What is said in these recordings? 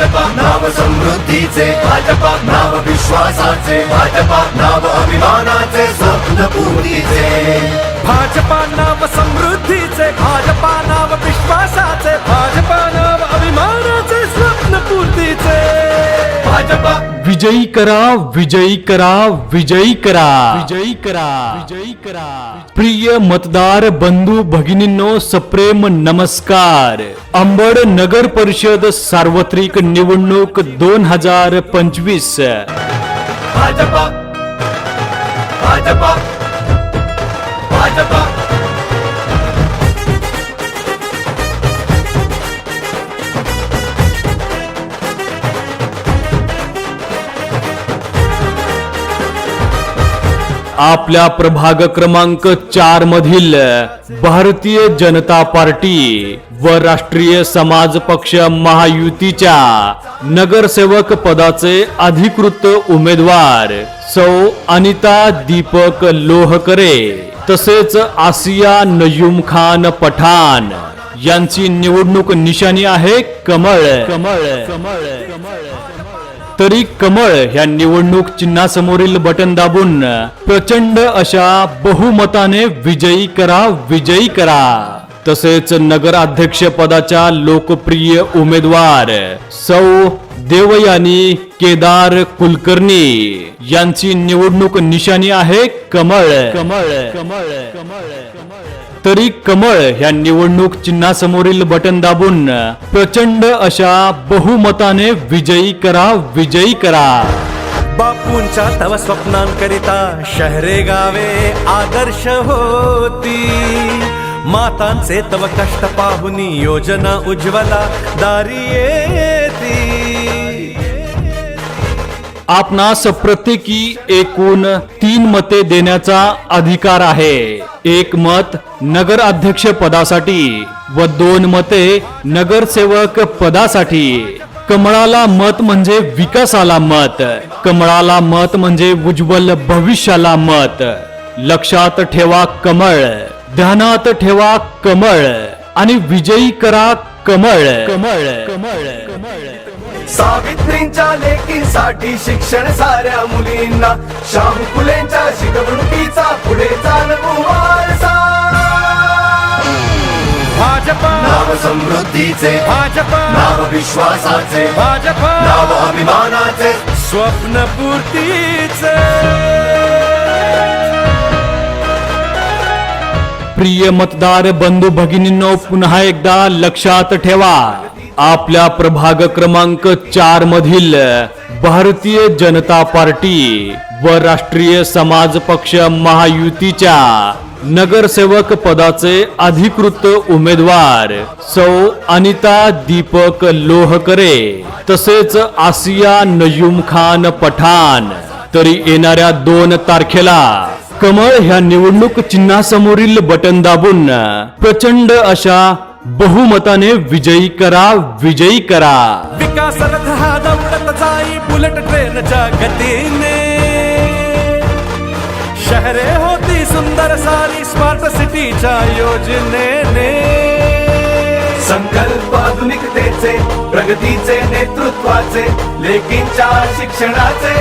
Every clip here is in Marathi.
भाजपा नाव समृद्धीचे भाजपा नाव विश्वासाचे भाजपा नाव अभिमानाचे स्वप्न पूर्तीचे. विजयी करा विजयी करा विजयी करा. विजयी करा. विजयी करा. प्रिय मतदार बंधू भगिनींनो सप्रेम नमस्कार. अंबड नगर परिषद सार्वत्रिक निवडणूक दोन हजार पंचवीस. भाजपा भाजपा. भाजपा. आपल्या प्रभाग क्रमांक चार मधील भारतीय जनता पार्टी व राष्ट्रीय समाज पक्ष महायुतीच्या नगरसेवक पदाचे अधिकृत उमेदवार सौ अनिता दीपक लोहकरे तसेच आसिया नयूम खान पठाण. यांची निवडणूक निशाणी आहे कमळ. कमळ. कमळ. कमळ. तरी कमळ ह्या निवडणूक चिन्हासमोरील बटन दाबून प्रचंड अशा बहुमताने विजयी करा विजयी करा. तसेच नगराध्यक्ष पदाच्या लोकप्रिय उमेदवार सौ देवयानी केदार कुलकर्णी यांची निवडणूक निशाणी आहे कमळ कमळ कमळ कमळ. तरी कमळ ह्या निवडणूक चिन्हासमोरील बटन दाबून प्रचंड अशा बहुमताने विजयी करा विजयी करा. बापूंच्या तव स्वप्नांकरिता शहरे गावे आदर्श होती. मातांचे तव कष्ट पाहुनी योजना उज्ज्वला दारी येती. आपणास प्रत्येकी एकूण तीन मते देण्याचा अधिकार आहे. एक मत नगर अध्यक्ष पदासाठी व दोन मते नगरसेवक पदासाठी. कमळाला मत म्हणजे विकासाला मत. कमळाला मत म्हणजे उज्ज्वल भविष्याला मत. लक्षात ठेवा कमळ. ध्यानात ठेवा कमळ. आणि विजयी करा कमळ. कमळ. कमळ. कमळ सावित्रींच्या लेकीसाठी शिक्षण साऱ्या मुलींना. शाहू फुलेंच्या शिकवणुकीचा पुढे वारसा. भाजपा. नाव समृद्धीचे भाजपा. नाव विश्वासाचे भाजपा. नाव अभिमानाचे स्वप्न प्रिय मतदार बंधू भगिनींनो पुन्हा एकदा लक्षात ठेवा. आपल्या प्रभाग क्रमांक चार मधील भारतीय जनता पार्टी व राष्ट्रीय समाज पक्ष महायुतीच्या नगरसेवक पदाचे अधिकृत उमेदवार सौ अनिता दीपक लोहकरे तसेच आसिया नयुम खान पठाण. तरी येणाऱ्या दोन तारखेला कमळ ह्या निवडणूक चिन्हासमोरील बटन दाबून. प्रचंड अशा बहुमताने विजयी करा विजयी करा. विकास रथ हा दौडत जाई बुलेट ट्रेनच्या गतीने. शहरे होती सुंदर सारी स्मार्ट सिटीच्या योजनेने. संकल्प आधुनिकतेचे प्रगतीचे नेतृत्वाचे लेकींच्या शिक्षणाचे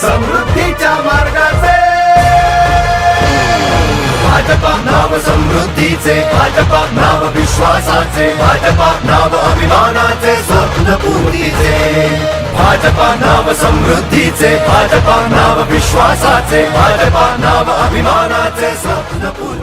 समृद्धीच्या मार्गाचे. भाजपा नाव समृद्धीचे भाजपा नाव विश्वासाचे भाजपा नाव अभिमानाचे स्वप्न पूर्तीचे भाजपा नाव समृद्धीचे भाजपा नाव विश्वासाचे भाजपा नाव अभिमानाचे स्वप्न पूर्ती